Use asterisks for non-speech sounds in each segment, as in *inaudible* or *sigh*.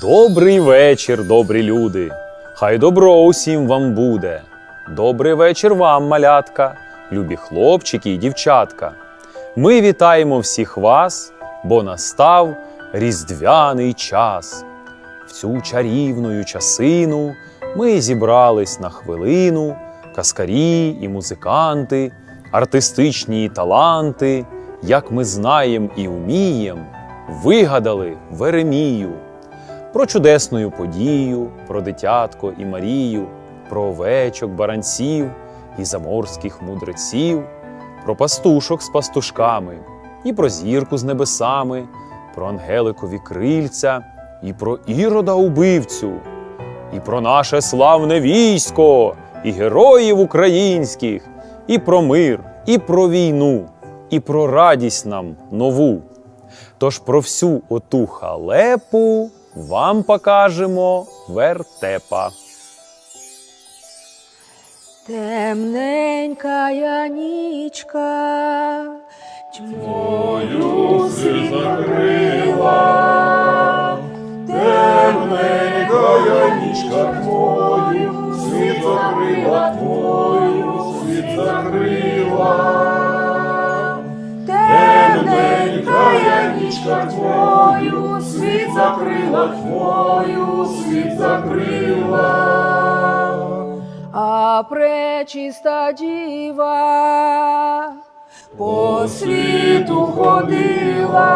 Добрий вечір, добрі люди. Хай добро усім вам буде. Добрий вечір вам, малятка, любі хлопчики і дівчатка. Ми вітаємо всіх вас, бо настав різдвяний час. В цю чарівну часину ми зібрались на хвилину, каскарі і музиканти, артистичні таланти, як ми знаєм і вмієм, вигадали Веремію. Про чудесну подію, про дитятко і Марію, про овечок, баранців і заморських мудреців, про пастушок з пастушками, і про зірку з небесами, про ангеликові крильця, і про ірода убивцю, і про наше славне військо, і героїв українських, і про мир, і про війну, і про радість нам нову. Тож про всю оту халепу вам покажемо вертепа. Темненькая нічка, тьмою си закрила, темненькая нічка тьмою, світ закрила тьмою, світ закрила, темненькая нічка тьмою, світ закрила тьмою, світ закрила. А пречиста діва по світу ходила,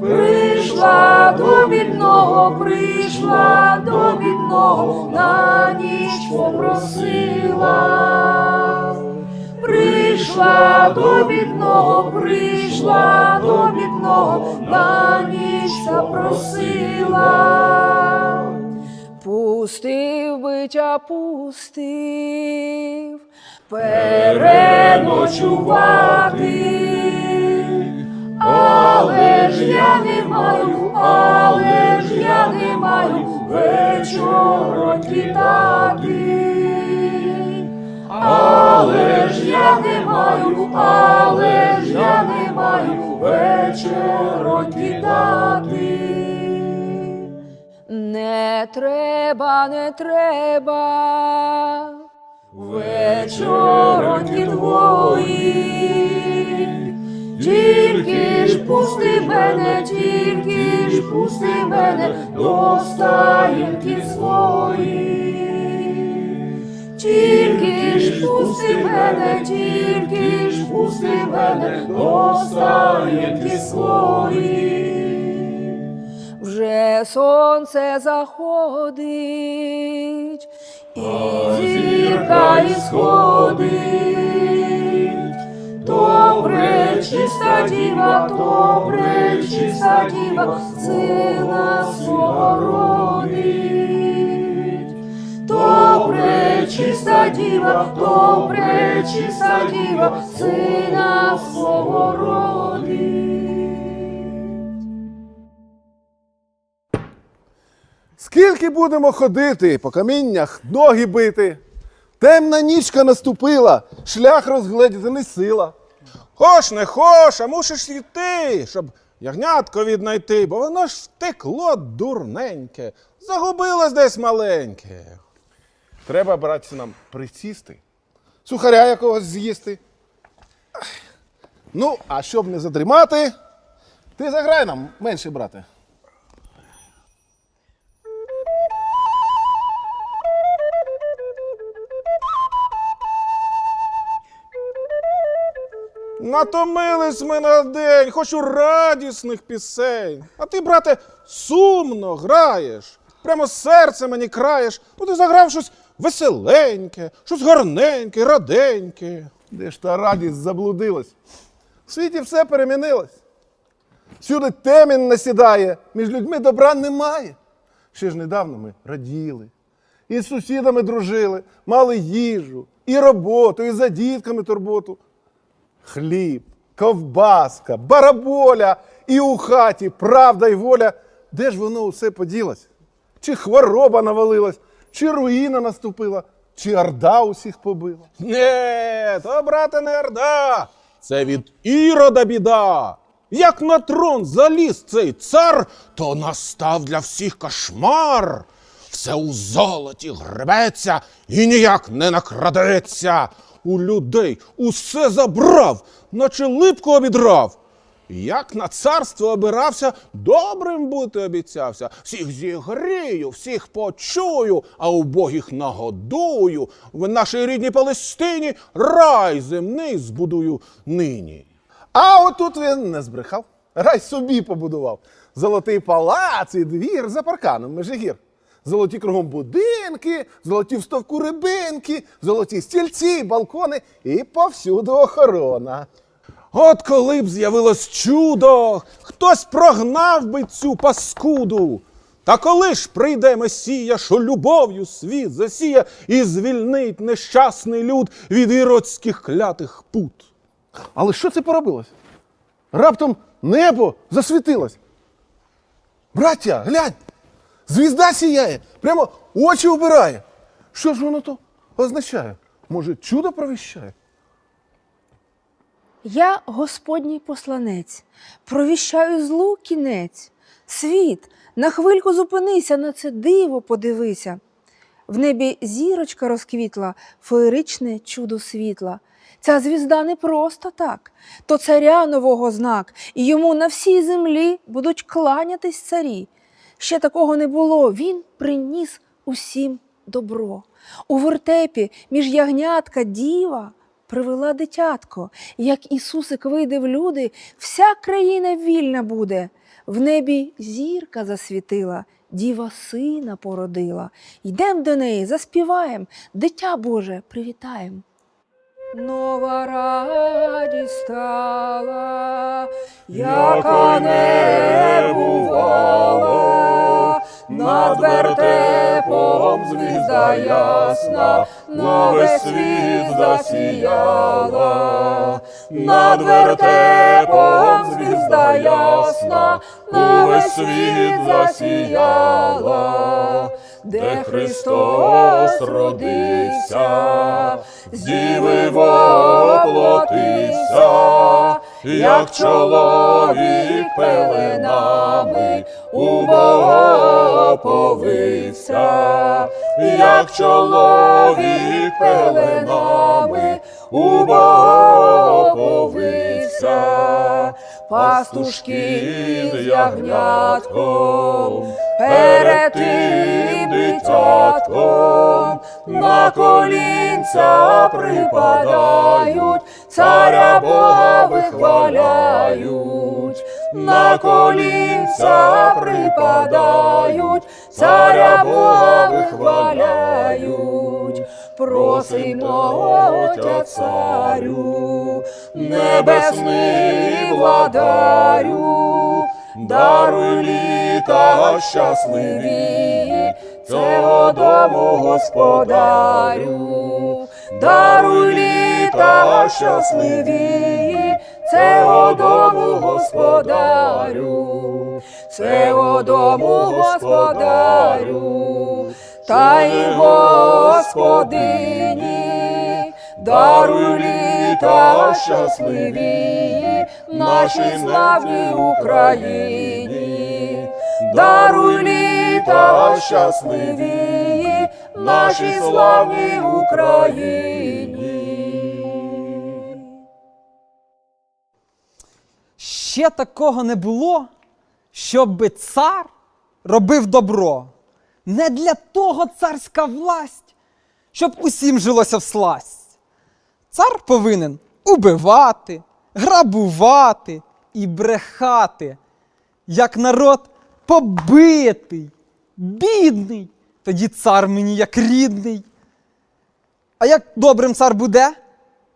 прийшла до бідного, прийшла до бідного, на ніч попросила, прийшла до бідного, прийшла до бідного, на ніч запросила. Пустив биття пустив переночувати, але ж я не маю, але ж я не маю вечором кидати. Але ж я не маю, але ж я не маю вечором кидати. Не треба, не треба вечором твої, тільки ж пусти мене, тільки ж пусти мене до стаєнки свої. Ж пусти мене, тільки ж пусти мене до стаєнки свої. Вже сонце заходить, і зірка ісходить. Добре, чиста діва, добре, чиста діва, сина свого родить. Добре, чиста діва, добре, чиста діва, сина свого родить. Скільки будемо ходити, по каміннях ноги бити? Темна нічка наступила, шлях розгледіти не сила. Хош не хош, а мусиш йти, щоб ягнятко віднайти, бо воно ж втекло дурненьке, загубилось десь маленьке. Треба, братці, нам присісти. Сухаря якогось з'їсти. Ну, а щоб не задрімати, ти заграй нам менше, брате. Натомились ми на день, хочу радісних пісень. А ти, брате, сумно граєш. Прямо серце мені краєш. Ну ти заграв щось веселеньке, щось гарненьке, раденьке. Де ж та радість заблудилась? В світі все перемінилось. Всюди темінь насідає, між людьми добра немає. Ще ж недавно ми раділи, і з сусідами дружили, мали їжу, і роботу, і за дітками турботу. Хліб, ковбаска, бараболя, і у хаті правда й воля. Де ж воно усе поділось? Чи хвороба навалилась, чи руїна наступила, чи орда усіх побила? Не, то, брате, не орда. Це від ірода біда. Як на трон заліз цей цар, то настав для всіх кошмар. Все у золоті гребеться і ніяк не накрадеться. У людей усе забрав, наче липку обідрав. Як на царство обирався, добрим бути обіцявся. Всіх зігрію, всіх почую, а убогих нагодую. В нашій рідній Палестині рай земний збудую нині. А отут він не збрехав. Рай собі побудував. Золотий палац і двір за парканом Межигір. Золоті кругом будинки, золоті в стовку рибинки, золоті стільці, балкони і повсюду охорона. От коли б з'явилось чудо, хтось прогнав би цю паскуду. Та коли ж прийде Месія, що любов'ю світ засіє і звільнить нещасний люд від іродських клятих пут. Але що це поробилось? Раптом небо засвітилось. Браття, глянь! Звізда сіяє, прямо очі убирає. Що ж воно то означає? Може, чудо провіщає? Я Господній посланець, провіщаю злу кінець. Світ, на хвильку зупинися, на це диво подивися. В небі зірочка розквітла, феєричне чудо світла. Ця звізда не просто так, то царя нового знак, і йому на всій землі будуть кланятись царі. Ще такого не було. Він приніс усім добро. У вертепі між ягнятка діва привела дитятко. Як Ісусик вийде в люди, вся країна вільна буде. В небі зірка засвітила, діва сина породила. Йдем до неї, заспіваєм, дитя Боже привітаєм. Нова радість стала, яка не бувала, над вертепом звізда ясна, на весь світ засіяла, над вертепом звізда ясна, на весь світ засіяла, де Христос родився, з діви воплотився, як чоловік пеленами у Бога як чоловік пеленами у Бога повився, пастушки з ягнятком, перед тим дитятком, на колінця припадають, царя Бога вихваляють, на колінця припадають, царя Бога вихваляють, просимо Отя царю, небесний владарю, даруй літа щасливі, цього дому господарю, даруй літа щасливі, цього дому господарю, цього дому господарю, та й господині, даруй літа щасливі, нашій славній Україні, даруй літа щасливі, нашій славній Україні. Ще такого не було, щоб цар робив добро. Не для того царська власть, щоб усім жилося всласть. Цар повинен убивати, грабувати і брехати, як народ побитий, бідний, тоді цар мені як рідний. А як добрим цар буде,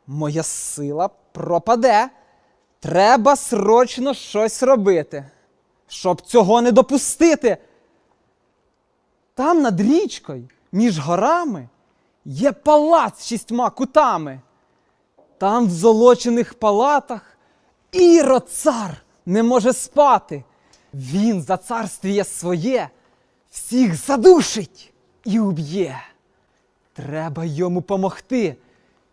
моя сила пропаде. Треба срочно щось робити, щоб цього не допустити. Там над річкою, між горами, є палац з шістьма кутами. Там в золочених палатах Ірод цар не може спати. Він за царствіє своє всіх задушить і уб'є. Треба йому помогти,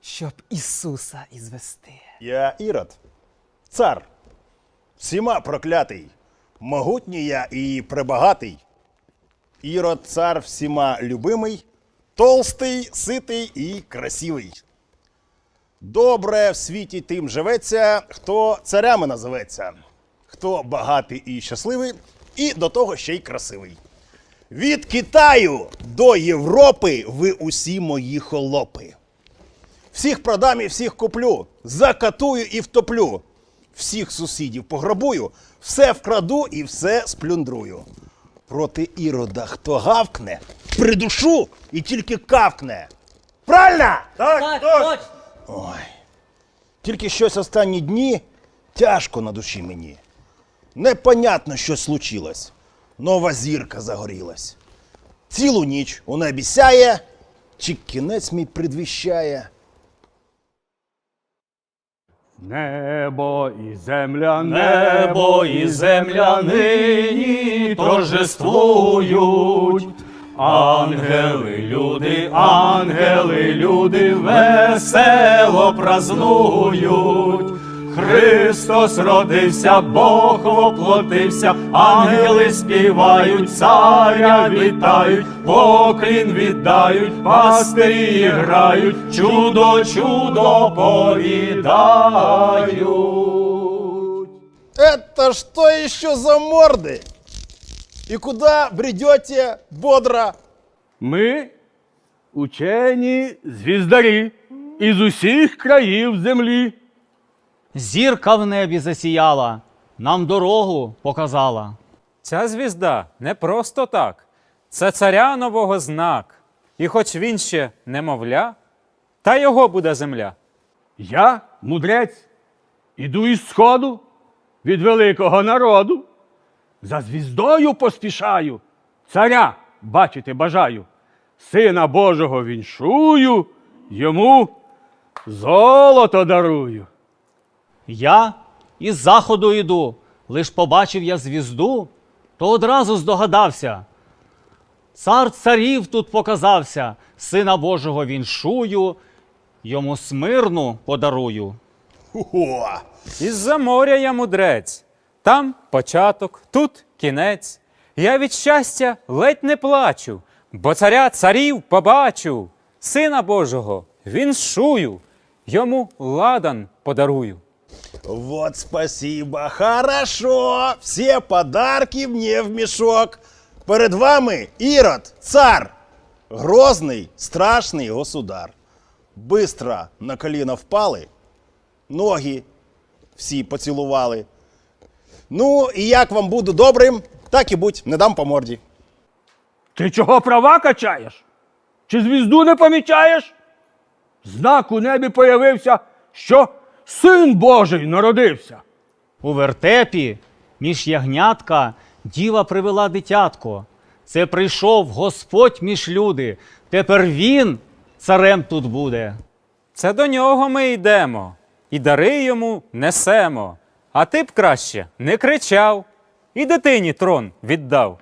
щоб Ісуса ізвести. Я Ірод, цар. всіма проклятий, могутній я і пребагатий. Ірод цар всіма любимий, толстий, ситий і красивий. Добре в світі тим живеться, хто царями називеться, хто багатий і щасливий, і до того ще й красивий. Від Китаю до Європи ви усі мої холопи. Всіх продам і всіх куплю, закатую і втоплю. Всіх сусідів пограбую, все вкраду і все сплюндрую. Проти ірода, хто гавкне, придушу і тільки кавкне. Правильно? Так, точно! Ой. Тільки щось останні дні тяжко на душі мені. Непонятно, що случилось. Нова зірка загорілась. Цілу ніч у небі сяє, чи кінець мій предвіщає. Небо і земля, Небо і земля нині торжествують. Ангели, люди, ангели, люди весело празнують. Христос родився, Бог воплотився, ангели співають, царя вітають, поклін віддають, пастирі грають, чудо, чудо повідають. Это что еще за морды? И куда бредете бодро? Ми учені звіздарі із усіх країв землі. Зірка в небі засіяла, нам дорогу показала. Ця звізда не просто так. Це царя нового знак. І хоч він ще немовля, та його буде земля. Я, мудрець, іду із сходу від великого народу. За звіздою поспішаю, царя бачити бажаю. Сина Божого віншую, йому золото дарую. Я із заходу йду, лиш побачив я звізду, то одразу здогадався. Цар царів тут показався, сина Божого віншую, йому смирну подарую. Із-за моря я мудрець. Там початок, тут кінець. Я від щастя ледь не плачу, бо царя царів побачу. Сина Божого віншую, йому ладан подарую. вот спасибо, хорошо. Все подарки мне в мешок. Перед вами Ирод, цар, грозный, страшный государ. Быстро на коліна впали, ноги всі поцілували. Ну, і як вам буду добрим, так і будь, не дам по морді. Ти чого права качаєш? Чи звізду не помічаєш? Знак у небі появився, що син Божий народився. У вертепі між ягнятка діва привела дитятко. Це прийшов Господь між люди. Тепер він царем тут буде. Це до нього ми йдемо, і дари йому несемо. А ти б краще не кричав, і дитині трон віддав.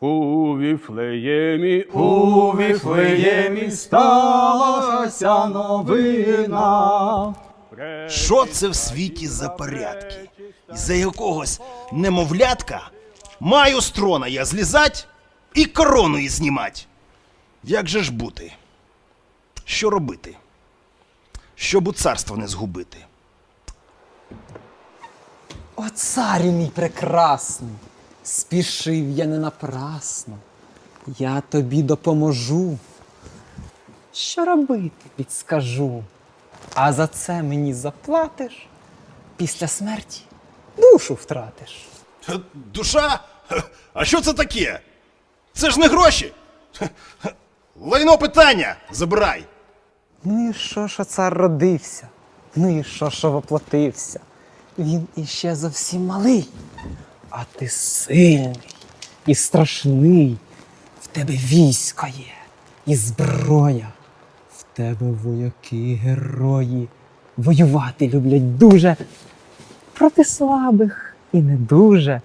У Віфлеємі, У Віфлеємі сталася новина. Що це в світі за порядки? Із-за якогось немовлятка маю з трона я злізать і корону її знімать. Як же ж бути? Що робити? Щоб у царство не згубити. О, царю мій прекрасний, спішив я не напрасно. Я тобі допоможу. Що робити, підскажу. А за це мені заплатиш, після смерті душу втратиш. Душа? А що це таке? Це ж не гроші. Лайно питання забирай. Ну і що, що цар родився? Ну і що, що воплотився? Він іще зовсім малий, а ти сильний і страшний. В тебе військо є і зброя. Тебе вояки, герої. Воювати люблять дуже проти слабих і не дуже.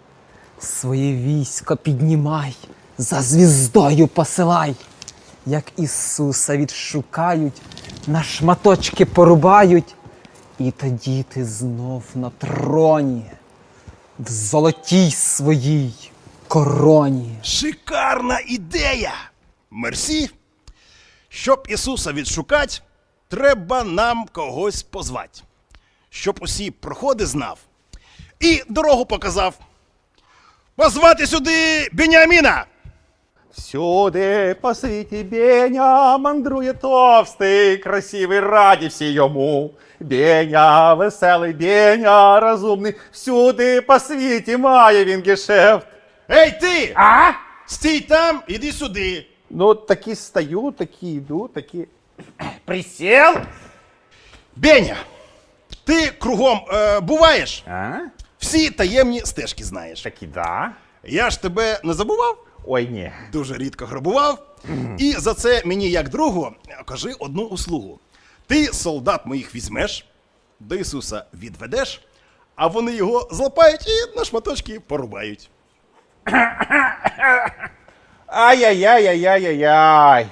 Своє військо піднімай, за звіздою посилай як Ісуса відшукають, на шматочки порубають, і тоді ти знов на троні в золотій своїй короні. Шикарна ідея! Мерсі. Щоб Ісуса відшукати, треба нам когось позвати. Щоб усі проходи знав і дорогу показав. Позвати сюди Беніаміна! Всюди по світі Беня мандрує товстий, красивий, раді всі йому. Беня, веселий, Беня, розумний, всюди по світі має він гешефт. Ей ти! А? Стій там, іди сюди. Ну, такі стаю, такі йду, такі. *clears throat* Присел? Беня, ти кругом е, буваєш? А? Всі таємні стежки знаєш. Такі да. Я ж тебе не забував, Ой, ні. дуже рідко грабував. І за це мені, як другу, кажи одну услугу. Ти солдат моїх візьмеш, до Ісуса відведеш, а вони його злапають і на шматочки порубають. *clears throat* Ай-яй-яй-яй-яй-яй.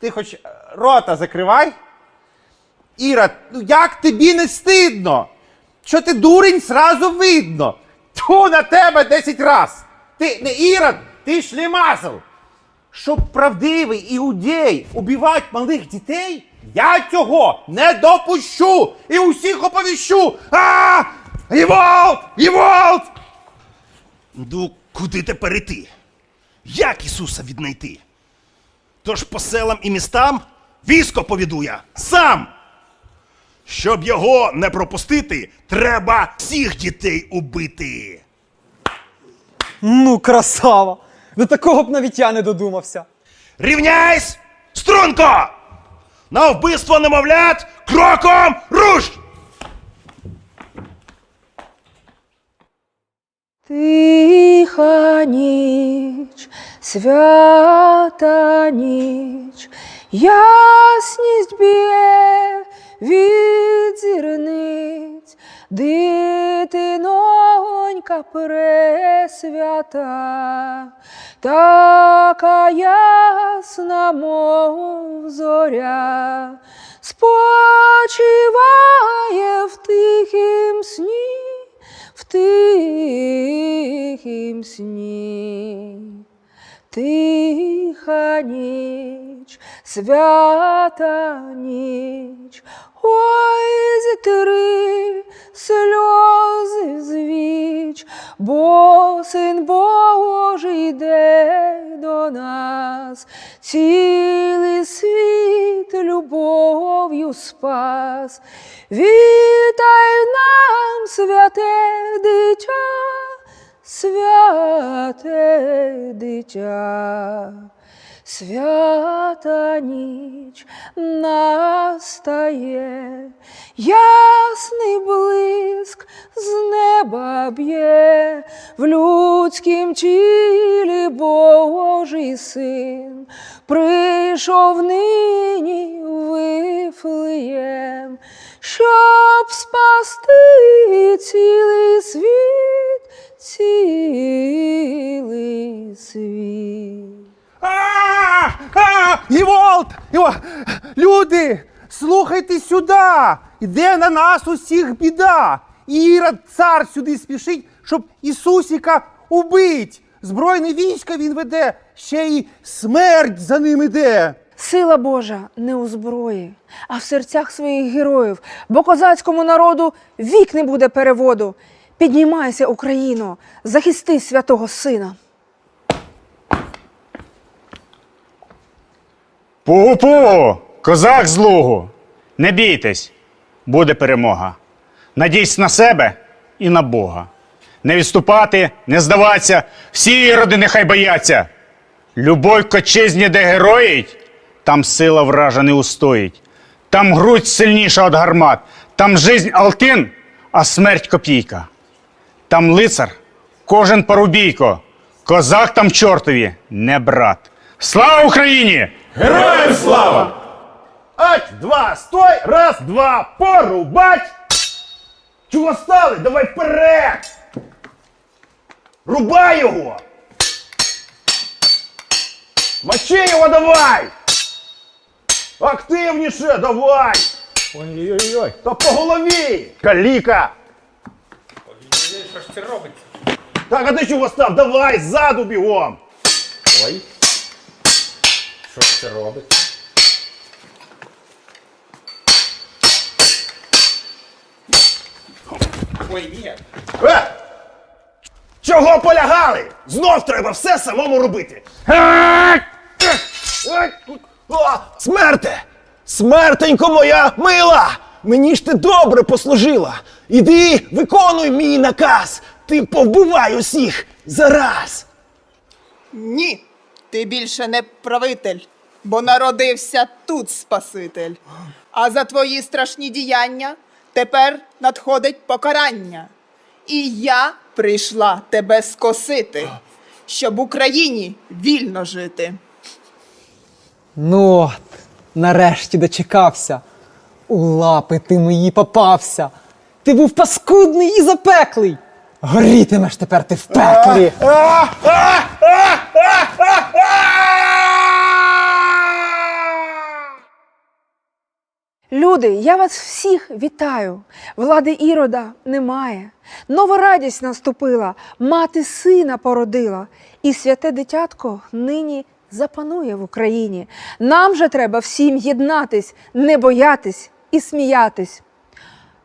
Ти хоч рота закривай. Іра, ну як тобі не стидно? Що ти дурень сразу видно? Ту на тебе 10 раз. Ти не Ірод, ти шлемазл. Щоб правдивий іудей убивати малих дітей, я цього не допущу і усіх оповіщу. А! Єволт! Єволт! Ну, куди тепер іти? Як Ісуса віднайти? Тож по селам і містам військо поведу я сам. Щоб його не пропустити, треба всіх дітей убити. Ну, красава! До такого б навіть я не додумався. Рівняйсь! Струнко! На вбивство немовлят кроком руш! Тиха ніч, свята ніч, ясність б'є від зірниць, дитинонька пресвята, така ясна, мов зоря, спочиває в тихім сні в тихім сні. Тиха ніч, свята ніч, ой, зітри сльози звіч, бо син Божий йде до нас, цілий світ любов'ю спас. Вітай нам, святе дитя, святе дитя, свята ніч настає, ясний блиск з неба б'є, в людськім тілі Божий син, прийшов нині Вифлеєм, щоб спасти цілий світ, цілий світ. Єволт! Люди, слухайте сюди! Іде на нас усіх біда! Ірод цар сюди спішить, щоб Ісусіка убить! Збройне військо він веде, ще й смерть за ним іде! Сила Божа не у зброї, а в серцях своїх героїв, бо козацькому народу вік не буде переводу. Піднімайся, Україно, захисти святого сина. Пу-пу! Козак з лугу! Не бійтесь, буде перемога. Надійсь на себе і на Бога. Не відступати, не здаватися, всі роди нехай бояться. Любой кочизні, де героїть, там сила вража не устоїть. Там грудь сильніша від гармат, там жизнь алтин, а смерть копійка. Там лицар, кожен порубійко, козак там чортові, не брат. Слава Україні! Героям слава! Ать, два, стой! Раз, два, порубать! Чого стали? Давай вперед! Рубай його! Мочи його давай! Активніше давай! Ой-ой-ой! Та по голові! Каліка! це робиться? Так, а ти чого став? Давай, ззаду бігом! Ой. Що це робиться? Ой, ні. Е! Чого полягали? Знов треба все самому робити. О, Смерте! Смертенько моя мила! Мені ж ти добре послужила. Іди, виконуй мій наказ. Ти повбивай усіх зараз. Ні, ти більше не правитель, бо народився тут Спаситель. А за твої страшні діяння тепер надходить покарання. І я прийшла тебе скосити, щоб Україні вільно жити. Ну от, нарешті дочекався. У лапи ти мої попався. Ти був паскудний і запеклий. Горітимеш тепер ти в пеклі. Люди, я вас всіх вітаю. Влади Ірода немає. Нова радість наступила, мати сина породила, і святе дитятко нині запанує в Україні. Нам же треба всім єднатись, не боятись і сміятись.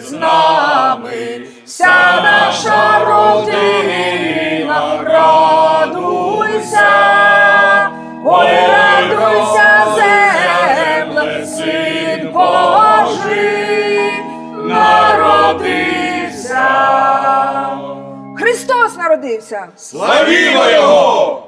з нами вся наша родина, радуйся, ой, радуйся, земле, син Божий, народився. Христос народився! Славімо його!